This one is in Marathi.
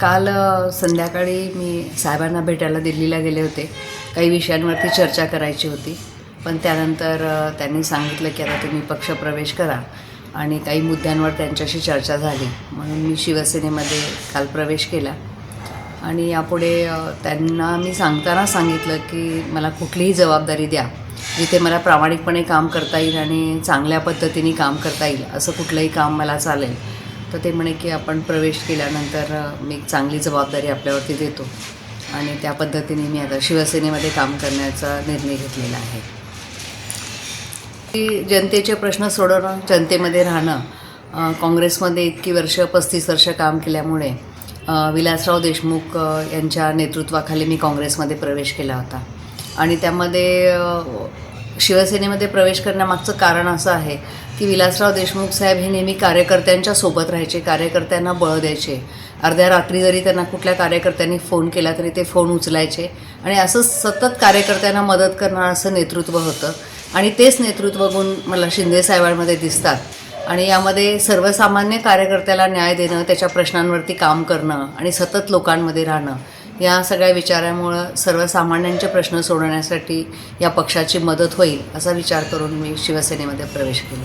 काल संध्याकाळी मी साहेबांना भेटायला दिल्लीला गेले होते. काही विषयांवरती चर्चा करायची होती. पण त्यानंतर त्यांनी सांगितलं की आता तुम्ही पक्षप्रवेश करा आणि काही मुद्द्यांवर त्यांच्याशी चर्चा झाली. म्हणून मी शिवसेनेमध्ये काल प्रवेश केला. आणि यापुढे त्यांना मी सांगताना सांगितलं की मला कुठलीही जबाबदारी द्या. जिथे मला प्रामाणिकपणे काम करता येईल आणि चांगल्या पद्धतीने काम करता येईल असं कुठलंही काम मला चालेल. तर ते म्हणे की आपण प्रवेश केल्यानंतर मी एक चांगली जबाबदारी आपल्यावरती देतो. आणि त्या पद्धतीने मी आता शिवसेनेमध्ये काम करण्याचा निर्णय घेतलेला आहे. की जनतेचे प्रश्न सोडवणं जनतेमध्ये राहणं काँग्रेसमध्ये इतकी वर्ष पस्तीस वर्ष काम केल्यामुळे विलासराव देशमुख यांच्या नेतृत्वाखाली मी काँग्रेसमध्ये प्रवेश केला होता. आणि त्यामध्ये शिवसेनेमध्ये प्रवेश करण्यामागचं कारण असं आहे की विलासराव देशमुख साहेब हे नेहमी कार्यकर्त्यांच्या सोबत राहायचे कार्यकर्त्यांना बळ द्यायचे. अर्ध्या रात्री जरी त्यांना कुठल्या कार्यकर्त्यांनी फोन केला तरी ते फोन उचलायचे. आणि असं सतत कार्यकर्त्यांना मदत करणारं असं नेतृत्व होतं. आणि तेच नेतृत्व गुण मला शिंदे साहेबांमध्ये दिसतात. आणि यामध्ये सर्वसामान्य कार्यकर्त्याला न्याय देणं त्याच्या प्रश्नांवरती काम करणं आणि सतत लोकांमध्ये राहणं या सगळ्या विचारामुळं सर्वसामान्यांचे प्रश्न सोडवण्यासाठी या पक्षाची मदत होईल असा विचार करून मी शिवसेनेमध्ये प्रवेश केला.